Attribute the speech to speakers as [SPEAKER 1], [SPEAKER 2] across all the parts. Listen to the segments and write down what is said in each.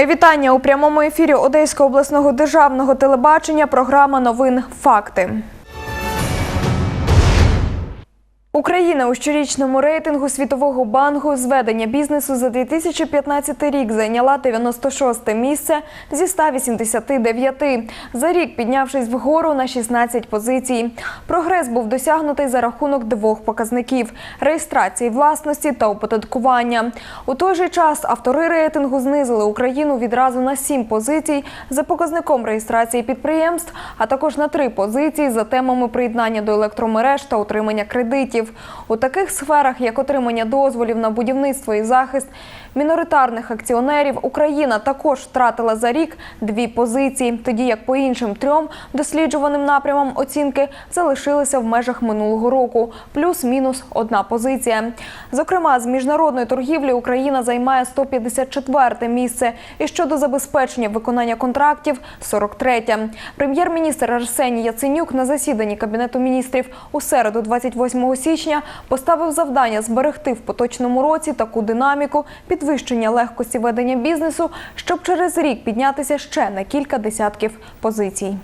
[SPEAKER 1] Моє вітання у прямому ефірі Одеського обласного державного телебачення. Програма новин Факти. Україна у щорічному рейтингу Світового банку зведення бізнесу за 2015 рік зайняла 96 місце зі 189. За рік піднявшись вгору на 16 позицій. Прогрес був досягнутий за рахунок двох показників: реєстрації власності та оподаткування. У той же час автори рейтингу знизили Україну відразу на 7 позицій за показником реєстрації підприємств, а також на 3 позиції за темами приєднання до електромереж та отримання кредитів. У таких сферах, як отримання дозволів на будівництво і захист міноритарних акціонерів, Україна також втратила за рік дві позиції, тоді як по іншим трьом досліджуваним напрямам оцінки залишилися в межах минулого року, плюс-мінус одна позиція. Зокрема, з міжнародної торгівлі Україна займає 154 місце, і щодо забезпечення виконання контрактів 43. Прем'єр-міністр Арсеній Яценюк на засіданні кабінету міністрів у середу, 28 січня, поставив завдання зберегти в поточному році таку динаміку підвищення легкості ведення бізнесу, щоб через рік піднятися ще на кілька десятків позицій.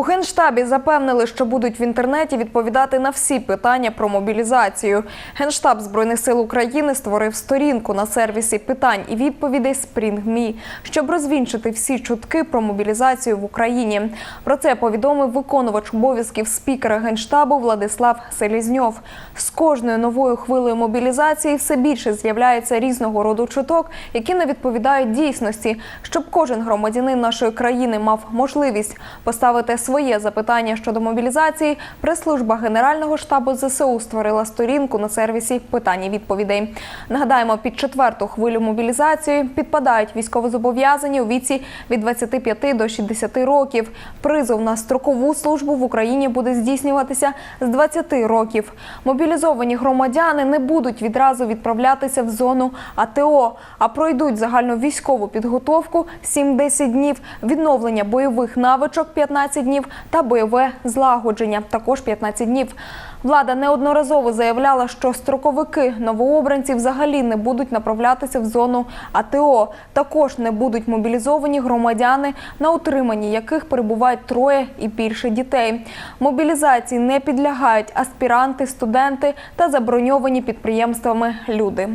[SPEAKER 1] У Генштабі запевнили, що будуть в інтернеті відповідати на всі питання про мобілізацію. Генштаб Збройних сил України створив сторінку на сервісі питань і відповідей Spring.me, щоб розвінчити всі чутки про мобілізацію в Україні. Про це повідомив виконувач обов'язків спікера Генштабу Владислав Селізньов. З кожною новою хвилею мобілізації все більше з'являється різного роду чуток, які не відповідають дійсності, щоб кожен громадянин нашої країни мав можливість поставити своє запитання щодо мобілізації, прес-служба Генерального штабу ЗСУ створила сторінку на сервісі питань і відповідей. Нагадаємо, під четверту хвилю мобілізації підпадають військовозобов'язані у віці від 25 до 60 років. Призов на строкову службу в Україні буде здійснюватися з 20 років. Мобілізовані громадяни не будуть відразу відправлятися в зону АТО, а пройдуть загальну військову підготовку 7-10 днів, відновлення бойових навичок 15 днів та бойове злагодження також 15 днів. Влада неодноразово заявляла, що строковики новообранці взагалі не будуть направлятися в зону АТО. Також не будуть мобілізовані громадяни, на утриманні яких перебувають троє і більше дітей. Мобілізації не підлягають аспіранти, студенти та заброньовані підприємствами люди.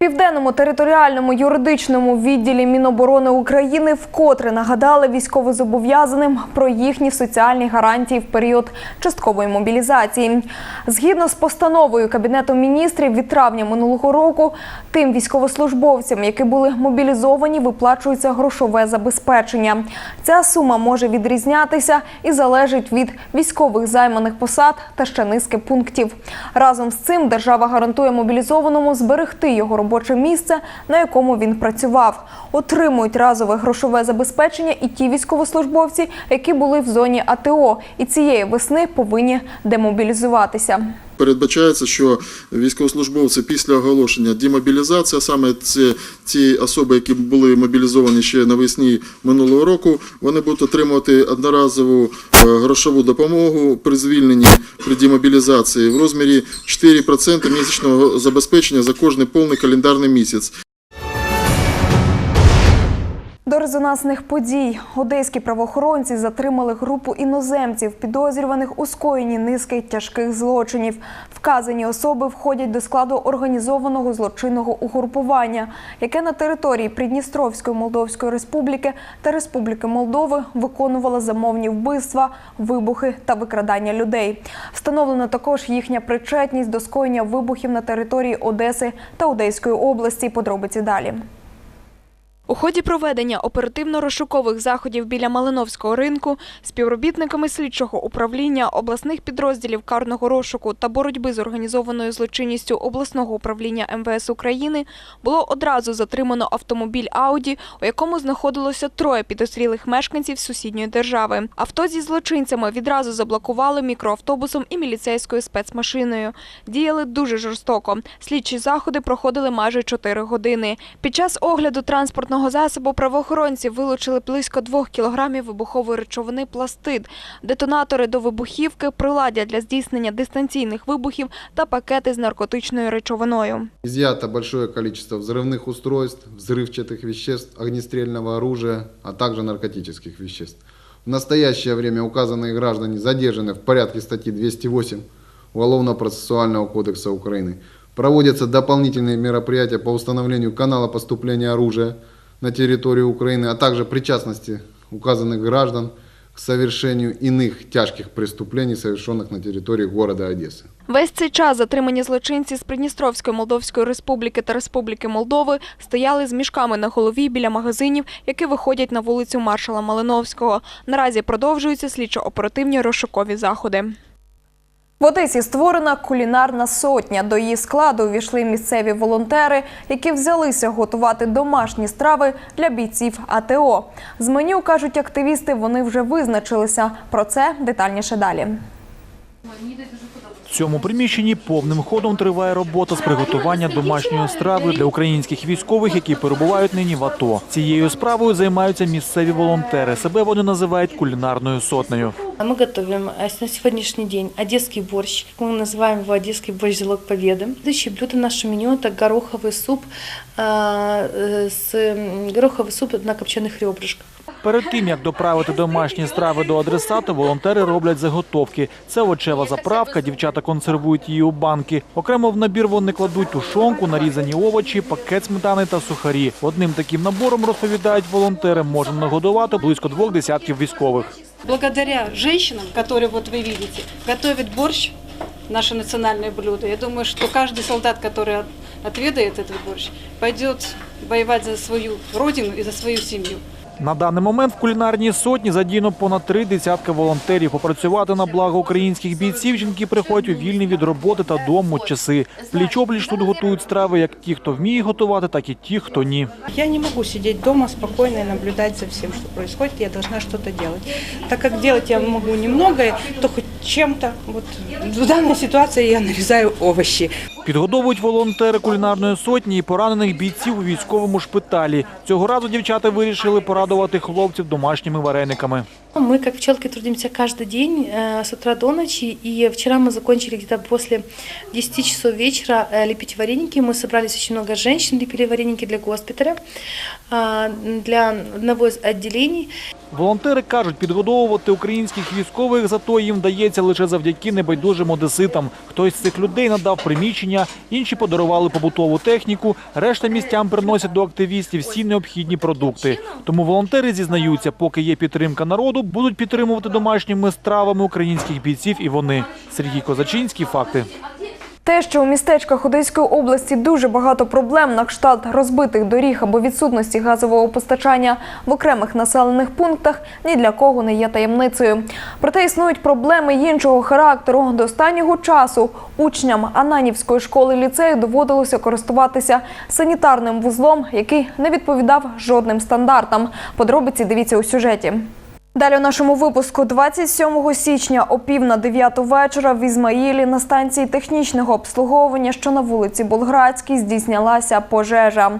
[SPEAKER 1] Південному територіальному юридичному відділі Міноборони України вкотре нагадали військовозобов'язаним про їхні соціальні гарантії в період часткової мобілізації. Згідно з постановою Кабінету міністрів від травня минулого року, тим військовослужбовцям, які були мобілізовані, виплачується грошове забезпечення. Ця сума може відрізнятися і залежить від військових займаних посад та ще низки пунктів. Разом з цим держава гарантує мобілізованому зберегти його робоче місце, на якому він працював. Отримують разове грошове забезпечення і ті військовослужбовці, які були в зоні АТО, і цієї весни повинні демобілізуватися.
[SPEAKER 2] Передбачається, що військовослужбовці після оголошення демобілізації, саме ці ці особи, які були мобілізовані ще навесні минулого року, вони будуть отримувати одноразову е, грошову допомогу при звільненні при демобілізації в розмірі 4% місячного забезпечення за кожний повний календарний місяць.
[SPEAKER 1] Резонансних подій одеські правоохоронці затримали групу іноземців, підозрюваних у скоєнні низки тяжких злочинів. Вказані особи входять до складу організованого злочинного угрупування, яке на території Придністровської Молдовської Республіки та Республіки Молдови виконувало замовні вбивства, вибухи та викрадання людей. Встановлено також їхня причетність до скоєння вибухів на території Одеси та Одеської області. Подробиці далі. У ході проведення оперативно-розшукових заходів біля Малиновського ринку співробітниками слідчого управління обласних підрозділів карного розшуку та боротьби з організованою злочинністю обласного управління МВС України було одразу затримано автомобіль Ауді, у якому знаходилося троє підозрілих мешканців сусідньої держави. Авто зі злочинцями відразу заблокували мікроавтобусом і міліцейською спецмашиною. Діяли дуже жорстоко. Слідчі заходи проходили майже 4 години. Під час огляду транспортного транспортного засобу правоохоронці вилучили близько двох кілограмів вибухової речовини пластид, детонатори до вибухівки, приладдя для здійснення дистанційних вибухів та пакети з наркотичною речовиною.
[SPEAKER 3] Изъято большое количество взрывных устройств, взрывчатых веществ, огнестрельного оружия, а также наркотических веществ. В настоящее время указанные граждане задержаны в порядке статьи 208 Уголовно-процессуального кодекса Украины. Проводятся дополнительные мероприятия по установлению канала поступления оружия на территорию Украины, а также причастности указанных граждан к совершению иных тяжких преступлений, совершенных на территории города Одессы.
[SPEAKER 1] Весь цей час затримані злочинці з Придністровської Молдовської Республіки та Республіки Молдови стояли з мішками на голові біля магазинів, які виходять на вулицю маршала Малиновського. Наразі продовжуються слідчо-оперативні розшукові заходи. В Одесі створена кулінарна сотня. До її складу увійшли місцеві волонтери, які взялися готувати домашні страви для бійців АТО. З меню, кажуть активісти, вони вже визначилися. Про це детальніше далі.
[SPEAKER 4] В цьому приміщенні повним ходом триває робота з приготування домашньої страви для українських військових, які перебувають нині в АТО. Цією справою займаються місцеві волонтери. Себе вони називають кулінарною сотнею.
[SPEAKER 5] Мы готовим э, на сегодняшний день одесский борщ. Мы называем его одесский борщ «Зелок Победы». Следующее блюдо в нашем меню – это гороховый суп, э, э, с, м, гороховый суп на копченых ребрышках.
[SPEAKER 4] Перед тим як доправити домашні страви до адресата, волонтери роблять заготовки. Це овочева заправка. Дівчата консервують її у банки. Окремо в набір вони кладуть тушонку, нарізані овочі, пакет сметани та сухарі. Одним таким набором розповідають волонтери, можна нагодувати близько двох десятків військових.
[SPEAKER 6] благодаря женщинам, которые вот вы видите, готовят борщ, наше национальное блюдо. Я думаю, что каждый солдат, который от- отведает этот борщ, пойдет воевать за свою родину и за свою семью.
[SPEAKER 4] На даний момент в кулінарній сотні задіяно понад три десятки волонтерів. Попрацювати на благо українських бійців жінки приходять у вільні від роботи та дому часи. Пліч-обліч тут готують страви як ті, хто вміє готувати, так і ті, хто ні.
[SPEAKER 7] Я не можу сидіти вдома спокійно і наблюдати за всім, що відбувається. Я повинна щось робити. Так як робити я можу немного, то хоть чем-то. Вот в данной ситуации я нарезаю овощи.
[SPEAKER 4] Підгодовують волонтери кулінарної сотні і поранених бійців у військовому шпиталі. Цього разу дівчата вирішили порадувати хлопців домашніми варениками.
[SPEAKER 5] Мы, как пчелки, трудимся каждый день э, с утра до ночи. И вчера мы закончили где-то после 10 часов вечера э, лепить вареники. Мы собрались очень много женщин, лепили вареники для госпиталя, а, для одного из отделений.
[SPEAKER 4] Волонтери кажуть, підгодовувати українських військових зато їм вдається лише завдяки небайдужим одеситам. Хтось з цих людей надав приміщення, інші подарували побутову техніку, решта містян приносять до активістів всі необхідні продукти. Тому волонтери зізнаються, поки є підтримка народу, будуть підтримувати домашніми стравами українських бійців і вони. Сергій Козачинський, факти.
[SPEAKER 1] Те, що у містечках Одеської області дуже багато проблем на кшталт розбитих доріг або відсутності газового постачання в окремих населених пунктах, ні для кого не є таємницею. Проте існують проблеми іншого характеру. До останнього часу учням Ананівської школи ліцею доводилося користуватися санітарним вузлом, який не відповідав жодним стандартам. Подробиці дивіться у сюжеті. Далі у нашому випуску 27 січня о пів на 9 вечора в Ізмаїлі на станції технічного обслуговування, що на вулиці Болградській, здійснялася пожежа.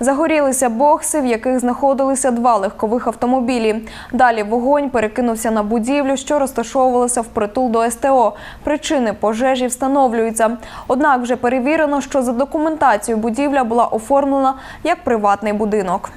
[SPEAKER 1] Загорілися бокси, в яких знаходилися два легкових автомобілі. Далі вогонь перекинувся на будівлю, що розташовувалася впритул до СТО. Причини пожежі встановлюються. Однак вже перевірено, що за документацією будівля була оформлена як приватний будинок.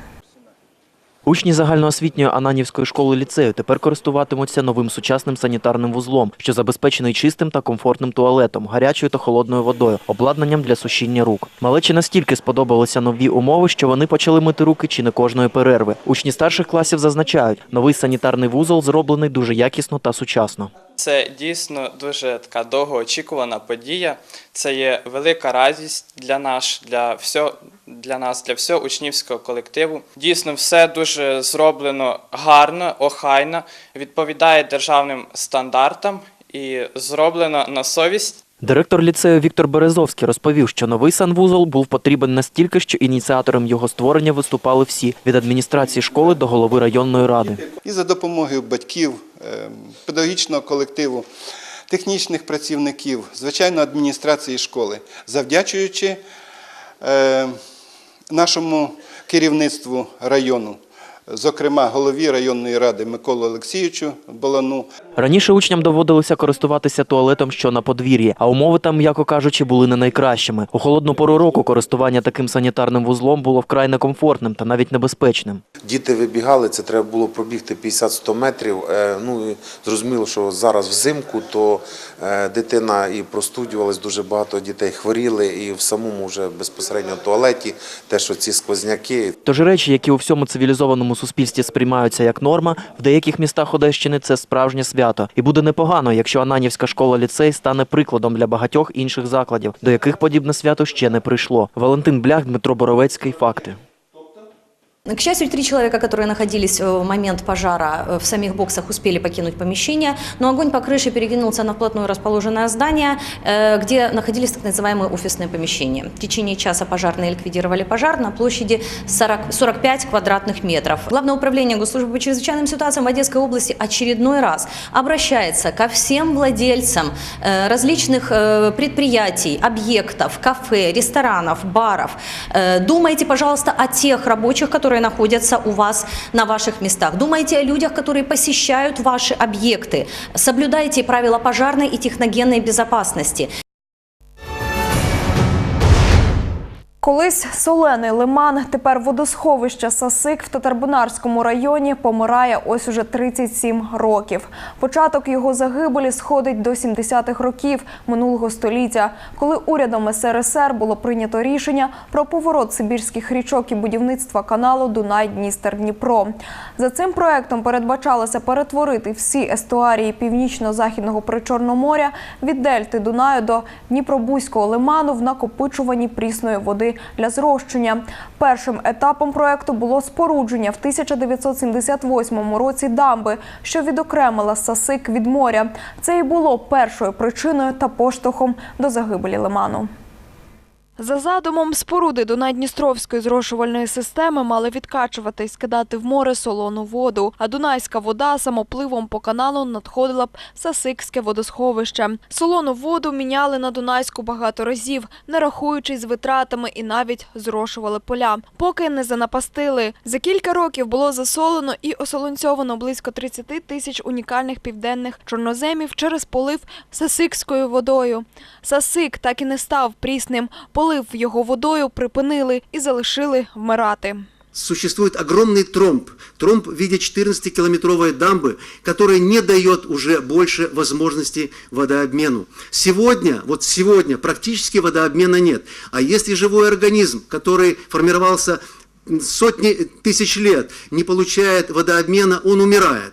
[SPEAKER 8] Учні загальноосвітньої Ананівської школи ліцею тепер користуватимуться новим сучасним санітарним вузлом, що забезпечений чистим та комфортним туалетом, гарячою та холодною водою, обладнанням для сушіння рук. Малечі настільки сподобалися нові умови, що вони почали мити руки чи не кожної перерви. Учні старших класів зазначають, новий санітарний вузол зроблений дуже якісно та сучасно.
[SPEAKER 9] Це дійсно дуже така довгоочікувана подія. Це є велика радість для нас, для всього, для нас, для всього учнівського колективу. Дійсно, все дуже зроблено гарно, охайно, відповідає державним стандартам і зроблено на совість.
[SPEAKER 8] Директор ліцею Віктор Березовський розповів, що новий санвузол був потрібен настільки, що ініціатором його створення виступали всі від адміністрації школи до голови районної ради.
[SPEAKER 10] і за допомогою батьків, педагогічного колективу, технічних працівників, звичайно, адміністрації школи, завдячуючи е, нашому керівництву району, зокрема голові районної ради Миколу Олексійовичу Балану.
[SPEAKER 8] Раніше учням доводилося користуватися туалетом, що на подвір'ї, а умови там, м'яко кажучи, були не найкращими. У холодну пору року користування таким санітарним вузлом було вкрай некомфортним та навіть небезпечним.
[SPEAKER 11] Діти вибігали, це треба було пробігти 50-100 метрів. Е, Ну і зрозуміло, що зараз взимку, то е, дитина і простудювалась, дуже багато дітей хворіли, і в самому вже безпосередньо туалеті, те, що ці сквозняки,
[SPEAKER 8] Тож речі, які у всьому цивілізованому суспільстві сприймаються як норма, в деяких містах Одещини це справжнє свято. І буде непогано, якщо Ананівська школа-ліцей стане прикладом для багатьох інших закладів, до яких подібне свято ще не прийшло. Валентин Блях, Дмитро Боровецький. Факти.
[SPEAKER 12] К счастью, три человека, которые находились э, в момент пожара э, в самих боксах, успели покинуть помещение, но огонь по крыше перекинулся на вплотную расположенное здание, э, где находились так называемые офисные помещения. В течение часа пожарные ликвидировали пожар на площади 40, 45 квадратных метров. Главное управление Госслужбы по чрезвычайным ситуациям в Одесской области очередной раз обращается ко всем владельцам различных предприятий, объектов, кафе, ресторанов, баров. Думайте, пожалуйста, о тех рабочих, которые находятся у вас на ваших местах. Думайте о людях, которые посещают ваши объекты. Соблюдайте правила пожарной и техногенной безопасности.
[SPEAKER 1] Колись солений лиман, тепер водосховище Сасик в Татарбунарському районі помирає ось уже 37 років. Початок його загибелі сходить до 70-х років минулого століття, коли урядом СРСР було прийнято рішення про поворот сибірських річок і будівництва каналу Дунай-Дністер-Дніпро. За цим проектом передбачалося перетворити всі естуарії північно-західного причорноморя від дельти Дунаю до Дніпробузького лиману в накопичуванні прісної води для зрощення. Першим етапом проекту було спорудження в 1978 році дамби, що відокремила Сасик від моря. Це і було першою причиною та поштовхом до загибелі лиману. За задумом, споруди Дунай-Дністровської зрошувальної системи мали відкачувати і скидати в море солону воду, а дунайська вода самопливом по каналу надходила б в Сасикське водосховище. Солону воду міняли на Дунайську багато разів, не рахуючись з витратами і навіть зрошували поля, поки не занапастили. За кілька років було засолено і осолонцьовано близько 30 тисяч унікальних південних чорноземів через полив Сасикською водою. Сасик так і не став прісним. Полив його водою припинили і залишили вмирати.
[SPEAKER 13] Существует огромный тромб, тромб в виде 14-километровой дамбы, который не дает уже больше возможности водообмену. Сегодня, вот сегодня практически водообмена нет. А если живой организм, который формировался сотни тысяч лет, не получает водообмена, он умирает.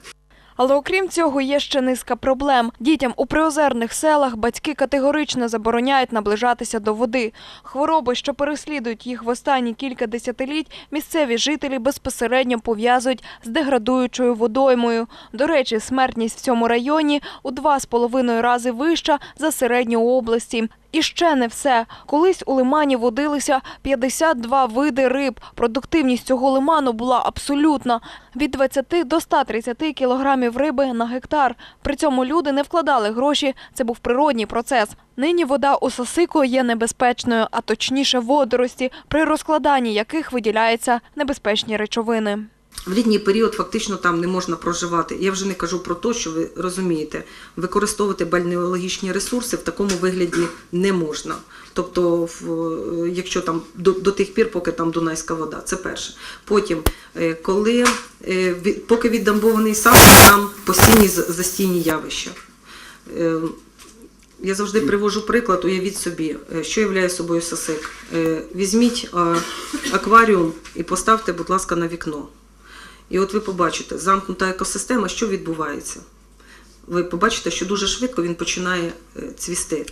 [SPEAKER 1] Але окрім цього є ще низка проблем. Дітям у приозерних селах батьки категорично забороняють наближатися до води. Хвороби, що переслідують їх в останні кілька десятиліть, місцеві жителі безпосередньо пов'язують з деградуючою водоймою. До речі, смертність в цьому районі у два з половиною рази вища за середню області. І ще не все. Колись у лимані водилися 52 види риб. Продуктивність цього лиману була абсолютна – від 20 до 130 кілограмів риби на гектар. При цьому люди не вкладали гроші, це був природній процес. Нині вода у Сосику є небезпечною, а точніше водорості, при розкладанні яких виділяються небезпечні речовини.
[SPEAKER 14] В літній період фактично там не можна проживати. Я вже не кажу про те, що ви розумієте, використовувати бальнеологічні ресурси в такому вигляді не можна. Тобто, якщо там до, до тих пір, поки там Дунайська вода, це перше. Потім, е, коли е, поки віддамбований сам, там постійні застійні явища. Е, Я завжди привожу приклад, уявіть собі, е, що являє собою сосик. Е, Візьміть е, акваріум і поставте, будь ласка, на вікно. І от ви побачите, замкнута екосистема, що відбувається. Ви побачите, що дуже швидко він починає е, цвісти.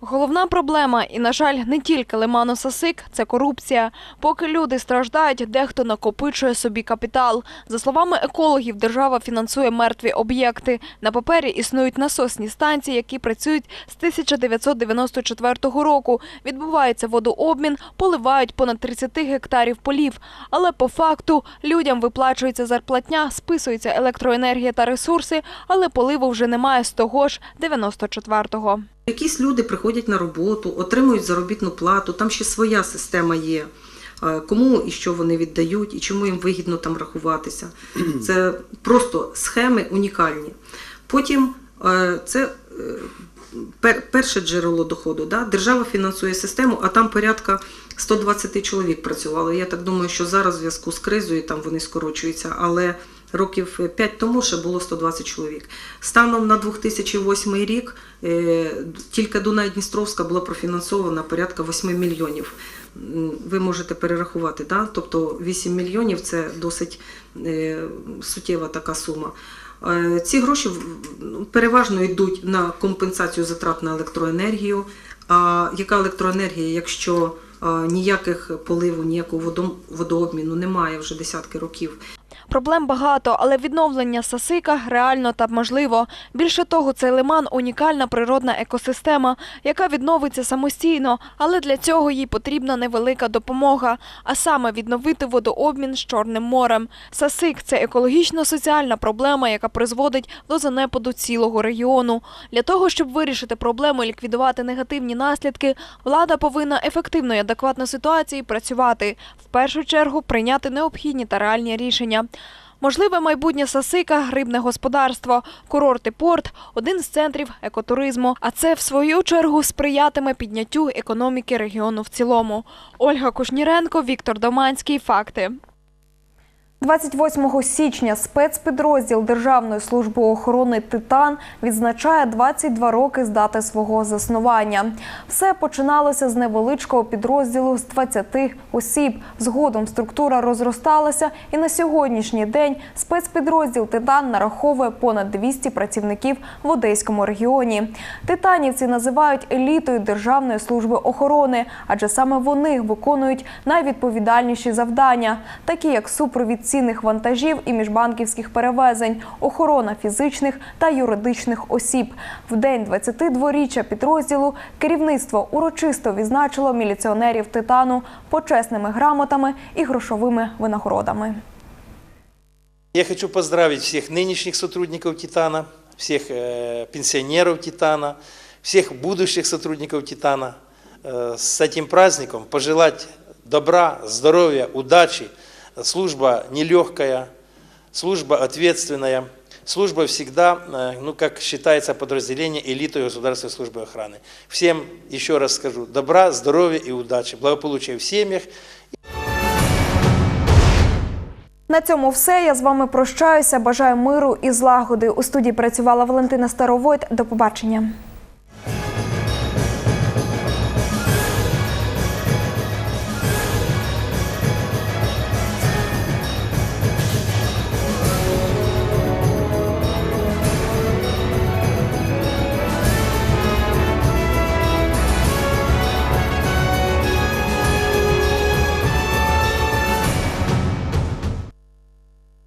[SPEAKER 1] Головна проблема, і, на жаль, не тільки лиману Сасик – це корупція. Поки люди страждають, дехто накопичує собі капітал. За словами екологів, держава фінансує мертві об'єкти. На папері існують насосні станції, які працюють з 1994 року. Відбувається водообмін, поливають понад 30 гектарів полів. Але по факту людям виплачується зарплатня, списується електроенергія та ресурси, але поливу вже немає з того ж 94-го.
[SPEAKER 14] Якісь люди приходять на роботу, отримують заробітну плату, там ще своя система є. е, кому і що вони віддають, і чому їм вигідно там рахуватися. Це просто схеми унікальні. Потім е, це е, перше джерело доходу. Да? Держава фінансує систему, а там порядка 120 чоловік працювало. Я так думаю, що зараз в зв'язку з кризою там вони скорочуються, але років 5 тому ще було 120 чоловік. Станом на 2008 рік е, тільки Дунай-Дністровська була профінансована порядка 8 мільйонів. Ви можете перерахувати, да? тобто 8 мільйонів це досить е, суттєва така сума. Е, Ці гроші ну, переважно йдуть на компенсацію затрат на електроенергію. А яка електроенергія, якщо е, ніяких поливу, ніякого водообміну немає вже десятки років?
[SPEAKER 1] Проблем багато, але відновлення Сасика реально та можливо. Більше того, цей лиман – унікальна природна екосистема, яка відновиться самостійно, але для цього їй потрібна невелика допомога, а саме відновити водообмін з Чорним морем. Сасик – це екологічно-соціальна проблема, яка призводить до занепаду цілого регіону. Для того, щоб вирішити проблему і ліквідувати негативні наслідки, влада повинна ефективно і адекватно ситуації працювати. В першу чергу прийняти необхідні та реальні рішення. Можливе майбутнє Сасика – рибне господарство, курорт і порт – один з центрів екотуризму. А це, в свою чергу, сприятиме підняттю економіки регіону в цілому. Ольга Кушніренко, Віктор Доманський. Факти. 28 січня спецпідрозділ Державної служби охорони Титан відзначає 22 роки з дати свого заснування. Все починалося з невеличкого підрозділу з 20 осіб. Згодом структура розросталася, і на сьогоднішній день спецпідрозділ Титан нараховує понад 200 працівників в Одеському регіоні. Титанівці називають елітою Державної служби охорони, адже саме вони виконують найвідповідальніші завдання, такі як супровід цінних вантажів і міжбанківських перевезень, охорона фізичних та юридичних осіб. В день 22-річчя підрозділу керівництво урочисто відзначило міліціонерів Титану почесними грамотами і грошовими винагородами.
[SPEAKER 15] Я хочу поздравить всех нынешних сотрудников «Титана», всех э, пенсионеров «Титана», всех будущих сотрудников «Титана» э, с этим праздником, пожелать добра, здоровья, удачи. Служба нелегкая, служба ответственная, служба всегда, э, ну, как считается подразделение элиты государственной службы охраны. Всем, еще раз скажу, добра, здоровья и удачи, благополучия в семьях
[SPEAKER 1] На цьому все. Я з вами прощаюся. Бажаю миру і злагоди. У студії працювала Валентина Старовойт. До побачення.